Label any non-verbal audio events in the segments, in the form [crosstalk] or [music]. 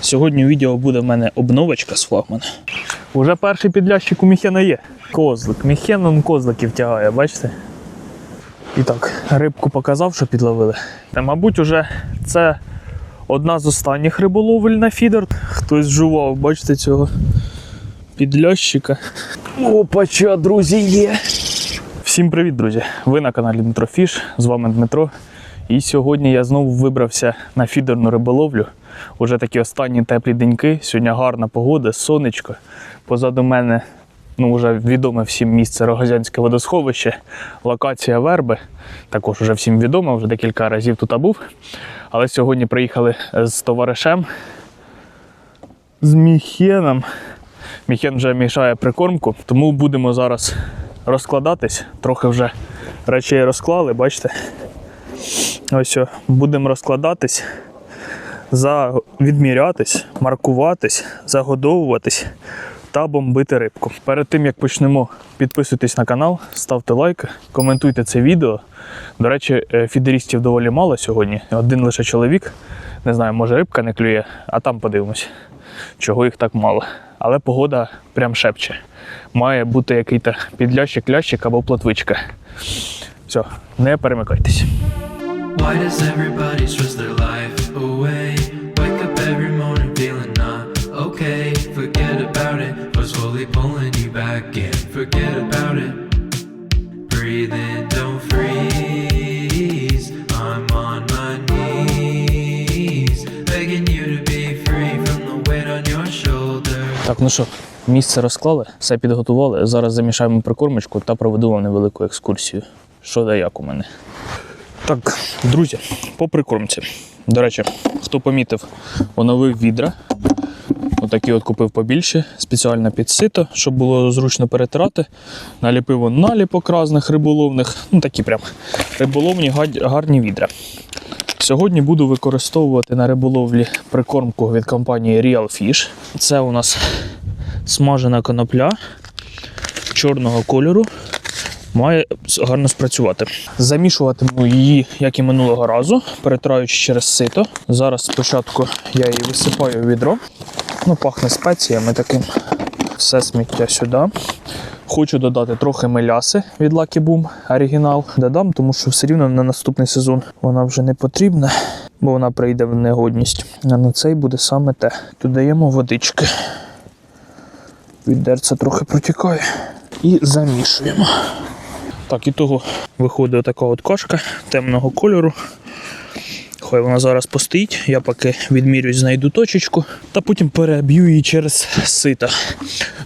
Сьогодні у відео буде в мене обновочка з флагмана. Уже перший підлящик у Міхена є. Козлик. Міхен он козликів тягає, бачите? І так, рибку показав, що підловили. Та, мабуть, уже це одна з останніх риболовель на фідер. Хтось жував, бачите, цього підлящика. Опача, друзі, є. Всім привіт, друзі! Ви на каналі Дмитро Фіш. З вами Дмитро. І сьогодні я знову вибрався на фідерну риболовлю. Уже такі останні теплі деньки. Сьогодні гарна погода, сонечко. Позаду мене ну, вже відоме всім місце Рогозянське водосховище, локація верби. Також вже всім відомо, вже декілька разів тут був. Але сьогодні приїхали з товаришем, з Міхеном. Міхен вже мішає прикормку, тому будемо зараз розкладатись. Трохи вже речей розклали, бачите? Ось будемо розкладатись. Відмірятись, маркуватись, загодовуватись та бомбити рибку. Перед тим як почнемо, підписуйтесь на канал, ставте лайки, коментуйте це відео. До речі, е, фідерістів доволі мало сьогодні. Один лише чоловік. Не знаю, може рибка не клює, а там подивимось, чого їх так мало. Але погода прям шепче. Має бути який-то підлящик, лящик або плотвичка. Все, не перемикайтесь. Why does everybody stress their life away? Так, ну що, місце розклали, все підготували. Зараз замішаємо прикормочку та проведу вам невелику екскурсію. Що да як у мене. Так, друзі, по прикормці. До речі, хто помітив, оновив відра. Отакі от купив побільше, спеціально під сито, щоб було зручно перетирати. Наліпив наліпок разних риболовних. Ну такі прям риболовні гарні відра. Сьогодні буду використовувати на риболовлі прикормку від компанії Real Fish. Це у нас смажена конопля чорного кольору. Має гарно спрацювати. Замішуватиму її, як і минулого разу, перетираючи через сито. Зараз спочатку я її висипаю в відро. Ну, пахне спеціями таким. Все сміття сюди. Хочу додати трохи меляси від Lucky Boom оригінал. Додам, тому що все рівно на наступний сезон вона вже не потрібна, бо вона прийде в негодність. А на цей буде саме те. Додаємо водички. Відерце трохи протікає. І замішуємо. Так, і того виходить така от кашка темного кольору. Хай вона зараз постоїть, я поки відмірюсь, знайду точечку та потім переб'ю її через сито.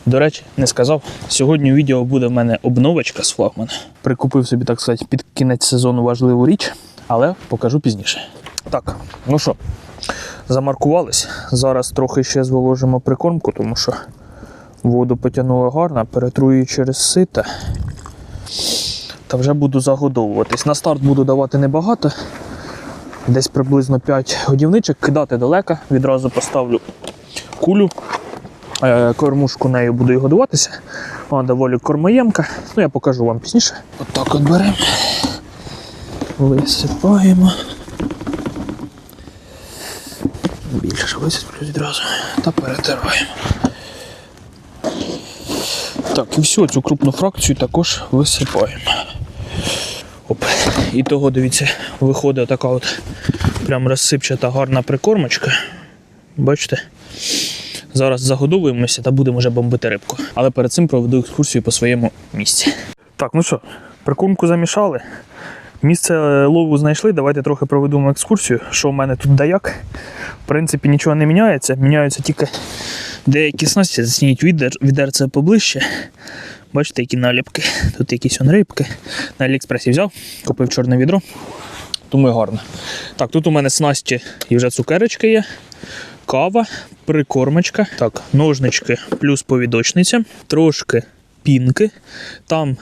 До речі, не сказав. Сьогодні у відео буде в мене обновочка з флагмана. Прикупив собі, так сказати, під кінець сезону важливу річ, але покажу пізніше. Так, ну що, замаркувались. Зараз трохи ще зволожимо прикормку, тому що воду потягнуло гарно, перетру її через сито. Та вже буду загодовуватись. На старт буду давати небагато. Десь приблизно 5 годівничок, кидати далеко, відразу поставлю кулю. Е, Кормушку нею буду і годуватися. Вона доволі кормоємка. Ну, я покажу вам пізніше. Отак от беремо. Висипаємо. Більше висиплю відразу. Та перетираємо. Так, і все, цю крупну фракцію також висипаємо. І того, дивіться, виходить така от прям розсипчата гарна прикормочка. Бачите? Зараз загодовуємося та будемо вже бомбити рибку. Але перед цим проведу екскурсію по своєму місці. Так, ну що, прикормку замішали. Місце е, лову знайшли. Давайте трохи проведемо екскурсію. Що в мене тут да як. В принципі, нічого не міняється. Міняються тільки деякі снасті. Засніть відер, відерце поближче. Бачите, які наліпки. Тут якісь он рибки. На Аліекспресі взяв, купив чорне відро. Думаю, гарно. Так, тут у мене снасті і вже цукерочки є. Кава, прикормочка. Так, ножнички плюс повідочниця, трошки пінки. Там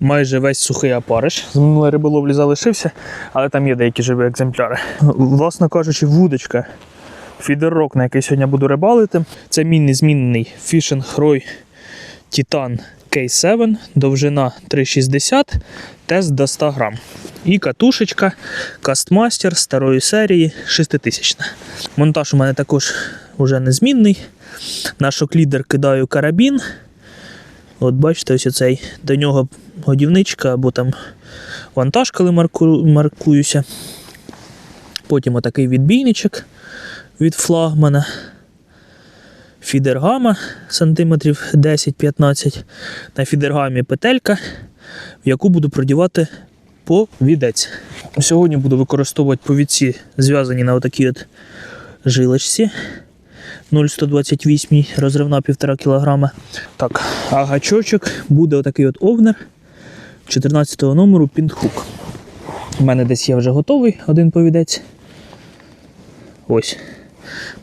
майже весь сухий опариш. З минулої риболовлі залишився, але там є деякі живі екземпляри. Власно кажучи, вудочка. Фідеррок, на який сьогодні буду рибалити. Це мій незмінний фішинг Рой Titan K7, довжина 3,60, тест до 100 грам. І катушечка Кастмастер старої серії 6000. Монтаж у мене також вже незмінний. На шоклідер кидаю карабін. От бачите, ось оцей до нього годівничка або там вантаж, коли марку, маркуюся. Потім отакий відбійничок від флагмана. Фідергама сантиметрів 10-15. На фідергамі петелька, в яку буду продівати повідець. Сьогодні буду використовувати повідці, зв'язані на отакій от жилочці. 0,128 розривна 1,5 кг. Так, а гачочок буде отакий от овнер 14 номеру пінтхук. У мене десь є вже готовий один повідець. Ось.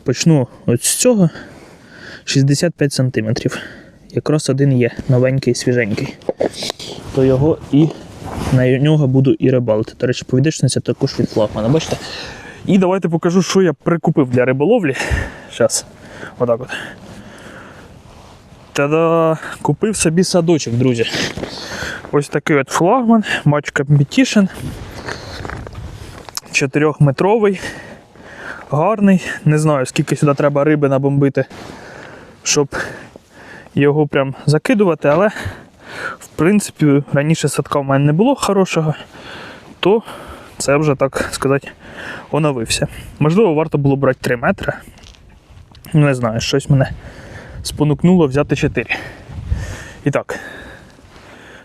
Почну от з цього 65 см. Якраз один є, новенький, свіженький. То його і на нього буду і рибалити. До речі, повідечниця також від флагмана. Бачите? І давайте покажу, що я прикупив для риболовлі. Зараз. Отак от. Та-да! Купив собі садочок, друзі. Ось такий от флагман, Match Competition. 4-метровий, гарний. Не знаю, скільки сюди треба риби набомбити, щоб його прям закидувати, але в принципі раніше садка в мене не було хорошого, то це вже так сказати оновився. Можливо, варто було брати 3 метри. Не знаю, щось мене спонукнуло взяти 4. І так,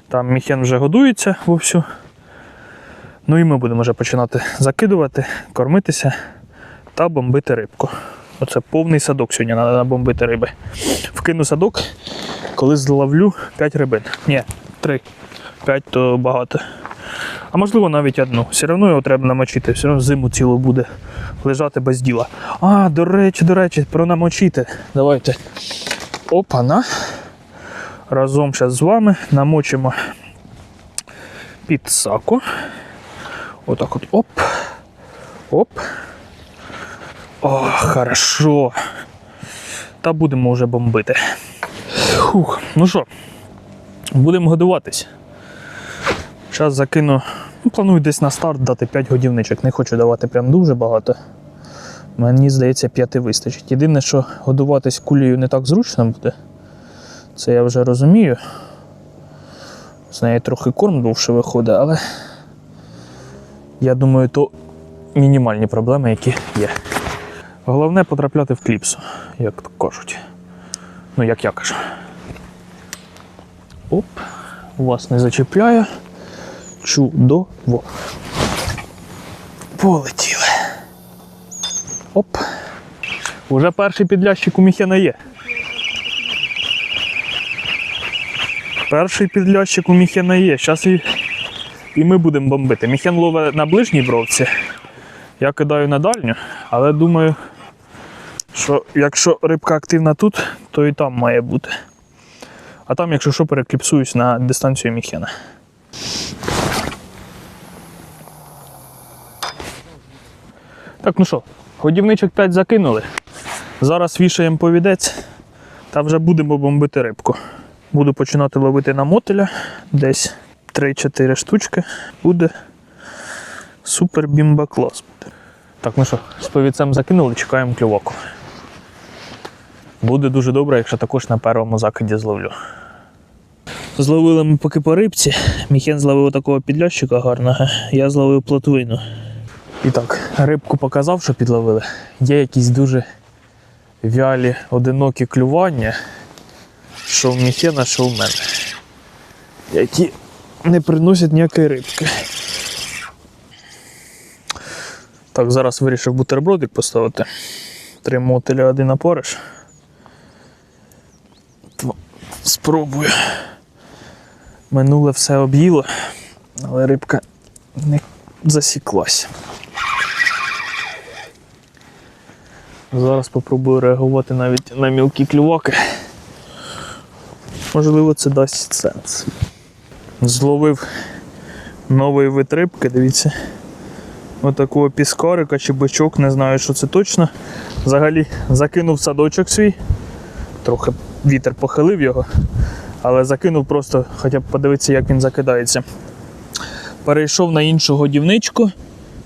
там міхен вже годується вовсю. Ну і ми будемо вже починати закидувати, кормитися та бомбити рибку. Оце повний садок сьогодні треба набомбити риби. Вкину садок, коли зловлю 5 рибин. Ні, 3. 5 то багато. А можливо навіть одну. Все одно його треба намочити, все одно зиму цілу буде лежати без діла. А, до речі, до речі, про намочити. Давайте. Опана. Разом зараз з вами намочимо під саку. Отак от оп. Оп. О, хорошо. Та будемо вже бомбити. Фух, ну що, будемо годуватись. Зараз закину. Ну, планую десь на старт дати 5 годівничок. Не хочу давати прям дуже багато. Мені здається, 5 вистачить. Єдине, що годуватись кулею не так зручно буде. Це я вже розумію. З неї трохи корм довше виходить, але я думаю, то мінімальні проблеми, які є. Головне потрапляти в кліпсу, як кажуть. Ну, як я кажу. Оп, вас не зачіпляє. Чудово. Полетіли. Оп. Уже перший підлящик у Міхена є. Перший підлящик у Міхена є. Зараз і, і ми будемо бомбити. Міхен ловить на ближній бровці. Я кидаю на дальню, але думаю, що якщо рибка активна тут, то і там має бути. А там, якщо що, перекліпсуюсь на дистанцію Міхена. Так, ну що, годівничок 5 закинули. Зараз вішаємо повідець та вже будемо бомбити рибку. Буду починати ловити на мотиля. Десь 3-4 штучки. Буде супер бімба клас. Так, ну що, з повідцем закинули, чекаємо клюваку. Буде дуже добре, якщо також на першому закиді зловлю. Зловили ми поки по рибці. Міхен зловив такого підлящика гарного, я зловив плотвину. І так, рибку показав, що підловили. Є якісь дуже вялі, одинокі клювання, що в Міхена, що в мене. Які не приносять ніякої рибки. Так, зараз вирішив бутербродик поставити. Три мотеля, один опориш. Спробую. Минуле все об'їло, але рибка не засіклась. Зараз спробую реагувати навіть на мілкі клюваки. Можливо, це дасть сенс. Зловив новий вид рибки, дивіться. Отакого піскарика чи бичок, не знаю, що це точно. Взагалі закинув садочок свій. Трохи вітер похилив його, але закинув просто, хоча б подивитися, як він закидається. Перейшов на іншу годівничку,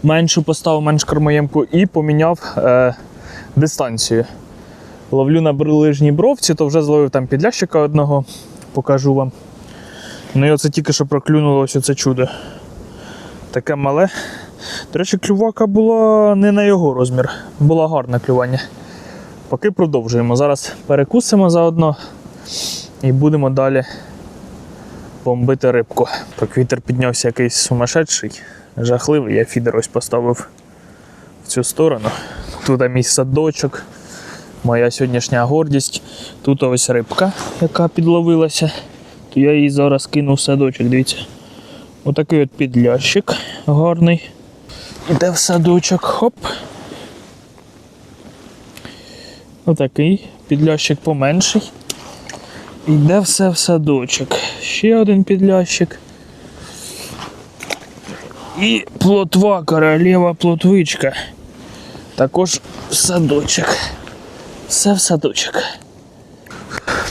меншу поставив менш кормоємку і поміняв е, дистанцію. ловлю на ближній бровці, то вже зловив там підлящика одного, покажу вам. Ну і оце тільки що проклюнуло ось оце чудо. Таке мале. До речі, клювака була не на його розмір, було гарне клювання. Поки продовжуємо. Зараз перекусимо заодно і будемо далі бомбити рибку. Так вітер піднявся якийсь сумасшедший, жахливий. Я фідер ось поставив в цю сторону. Тут мій садочок, моя сьогоднішня гордість. Тут ось рибка, яка підловилася. То я її зараз кину в садочок. Дивіться. Отакий от підлящик гарний. Іде в садочок, хоп. Отакий підлящик поменший. Йде все в садочок. Ще один підлящик. І плотва, королева плотвичка. Також в садочок. Все в садочок.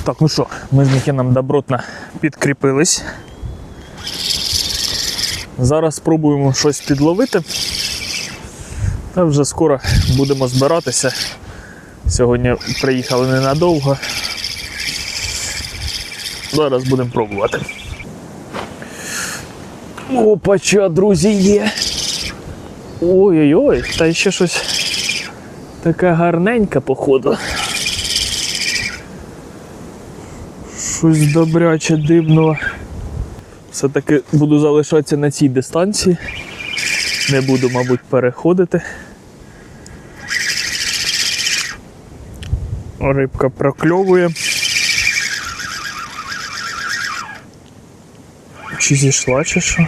Так, ну що, ми з Міхеном добротно підкріпились. Зараз спробуємо щось підловити. Та вже скоро будемо збиратися. Сьогодні приїхали ненадовго. Зараз будемо пробувати. Опача, друзі, є. Ой-ой-ой, та ще щось таке гарненьке, походу. Щось добряче дивного. Все-таки буду залишатися на цій дистанції. Не буду, мабуть, переходити. Рибка прокльовує. Чи зійшла, чи що?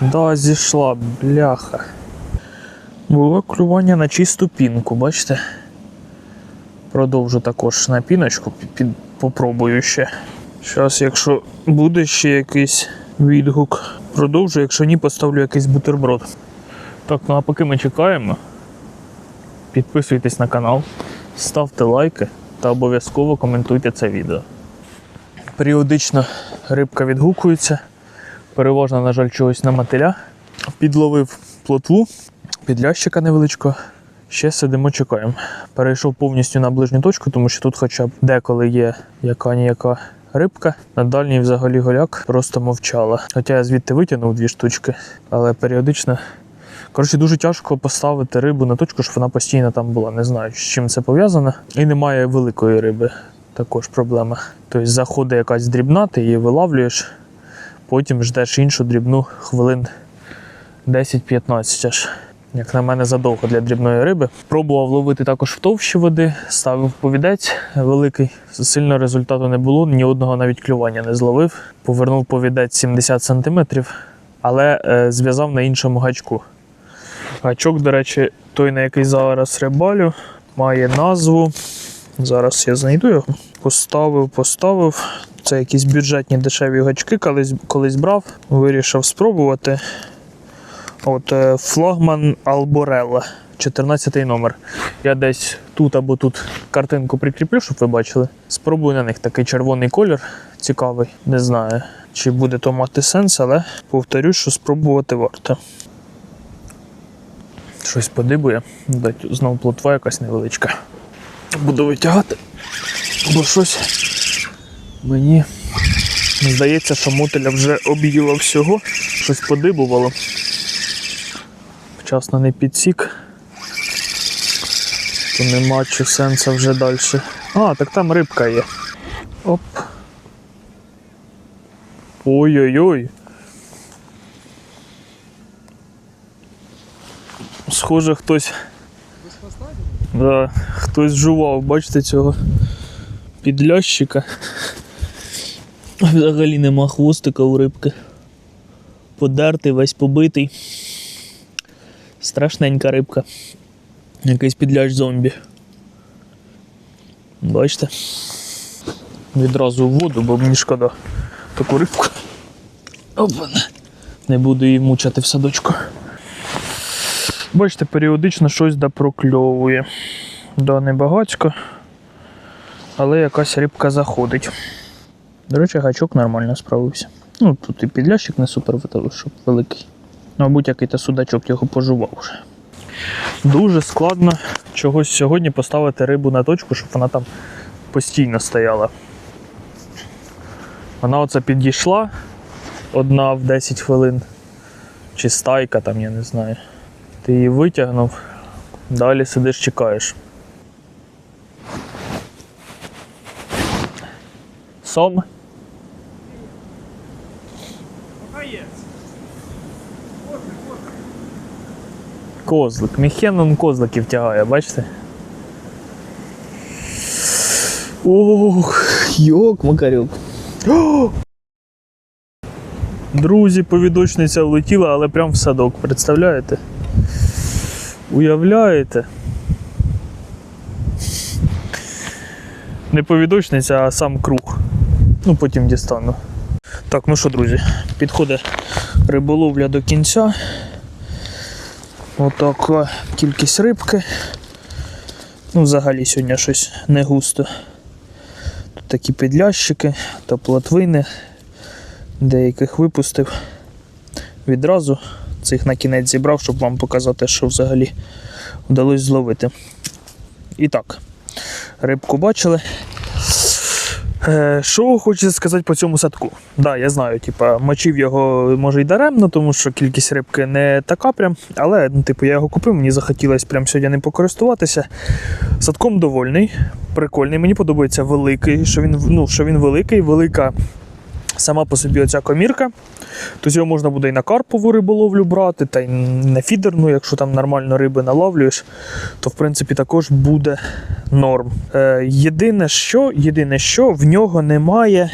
Да, зійшла, бляха. Було клювання на чисту пінку, бачите? Продовжу також на піночку, під, попробую ще. Зараз, якщо буде ще якийсь відгук, продовжу, якщо ні, поставлю якийсь бутерброд. Так, ну а поки ми чекаємо, підписуйтесь на канал, ставте лайки та обов'язково коментуйте це відео. Періодично рибка відгукується, переважно, на жаль, чогось на мотиля. Підловив плотву, підлящика невеличкого. Ще сидимо, чекаємо. Перейшов повністю на ближню точку, тому що тут хоча б деколи є яка-ніяка рибка. На дальній взагалі голяк просто мовчала. Хоча я звідти витягнув дві штучки, але періодично. Коротше, дуже тяжко поставити рибу на точку, щоб вона постійно там була. Не знаю, з чим це пов'язано. І немає великої риби. Також проблема. Тобто заходить якась дрібна, ти її вилавлюєш, потім ждеш іншу дрібну хвилин 10-15 аж. Як на мене, задовго для дрібної риби. Пробував ловити також в товщі води, ставив повідець великий. Сильно результату не було, ні одного навіть клювання не зловив. Повернув повідець 70 см, але е, зв'язав на іншому гачку. Гачок, до речі, той, на який зараз рибалю, має назву. Зараз я знайду його. Поставив, поставив. Це якісь бюджетні дешеві гачки, колись, колись брав. Вирішив спробувати. От е, флагман Алборелла, 14 номер. Я десь тут або тут картинку прикріплю, щоб ви бачили. Спробую на них такий червоний колір, цікавий. Не знаю, чи буде то мати сенс, але повторюсь, що спробувати варто. Щось подибує. Знову плотва якась невеличка. Буду витягати, бо щось мені здається, що мотеля вже об'їла всього, щось подибувало. Вчасно не підсік. То нема чи сенсу вже далі. А, так там рибка є. Оп. Ой-ой-ой. Схоже, хтось. Да, хтось жував, бачите цього підлящика. Взагалі нема хвостика у рибки. Подертий, весь побитий. Страшненька рибка. Якийсь підлящ зомбі. Бачите? Відразу в воду, бо мені шкода таку рибку. Опа. Не буду її мучати в садочку. Бачите, періодично щось да прокльовує. Да, не багацько, але якась рибка заходить. До речі, гачок нормально справився. Ну, тут і підлящик не супер, щоб великий. Мабуть, який-то судачок його пожував вже. Дуже складно чогось сьогодні поставити рибу на точку, щоб вона там постійно стояла. Вона оце підійшла одна в 10 хвилин, чи стайка там, я не знаю. Ти її витягнув, далі сидиш, чекаєш. Сом. Козлик. Міхенон козликів тягає, бачите? Ох, йок, макарюк. [gasps] Друзі, повідочниця влетіла, але прям в садок, представляєте? Уявляєте? Не повідочниця, а сам круг. Ну, потім дістану. Так, ну що, друзі, підходить риболовля до кінця. Отака кількість рибки. Ну, взагалі сьогодні щось не густо. Тут такі підлящики та плотвини. Деяких випустив відразу. Цих на кінець зібрав, щоб вам показати, що взагалі вдалося зловити. І так, рибку бачили. Е, Що хочеться сказати по цьому садку? Да, я знаю, типа, мочив його може й даремно, тому що кількість рибки не така прям. Але, ну, типу, я його купив, мені захотілося прям сьогодні ним покористуватися. Садком довольний, прикольний. Мені подобається великий, що він, ну, що він великий, велика сама по собі оця комірка. Тобто його можна буде і на карпову риболовлю брати, та й на фідерну, якщо там нормально риби наловлюєш, то в принципі також буде норм. Е, єдине, що, єдине, що в нього немає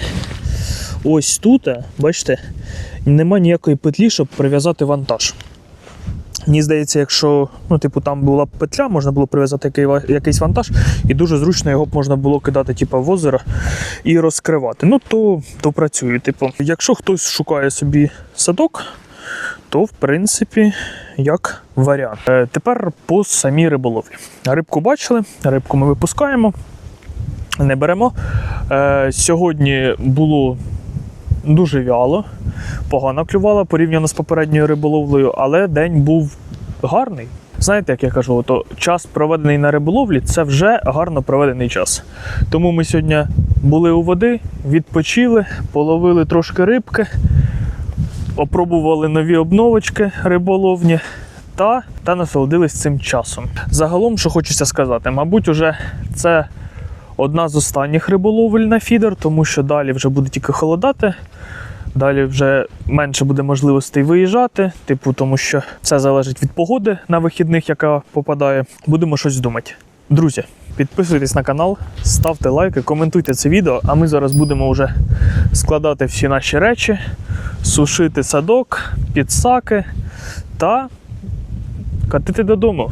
ось тут, бачите, немає ніякої петлі, щоб прив'язати вантаж. Мені здається, якщо ну, типу, там була петля, можна було прив'язати який- якийсь вантаж, і дуже зручно його можна було кидати типу, в озеро і розкривати. Ну, то, то працює. Типу, якщо хтось шукає собі садок, то в принципі як варіант. Е, тепер по самій риболовлі. Рибку бачили, рибку ми випускаємо, не беремо. Е, сьогодні було дуже вяло, погано клювало порівняно з попередньою риболовлею, але день був гарний. Знаєте, як я кажу, то час проведений на риболовлі це вже гарно проведений час. Тому ми сьогодні були у води, відпочили, половили трошки рибки, опробували нові обновочки риболовні та, та насолодились цим часом. Загалом, що хочеться сказати, мабуть, уже це одна з останніх риболовель на фідер, тому що далі вже буде тільки холодати. Далі вже менше буде можливостей виїжджати, типу, тому що це залежить від погоди на вихідних, яка попадає. Будемо щось думати. Друзі, підписуйтесь на канал, ставте лайки, коментуйте це відео, а ми зараз будемо вже складати всі наші речі, сушити садок, підсаки та катити додому.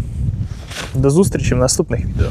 До зустрічі в наступних відео.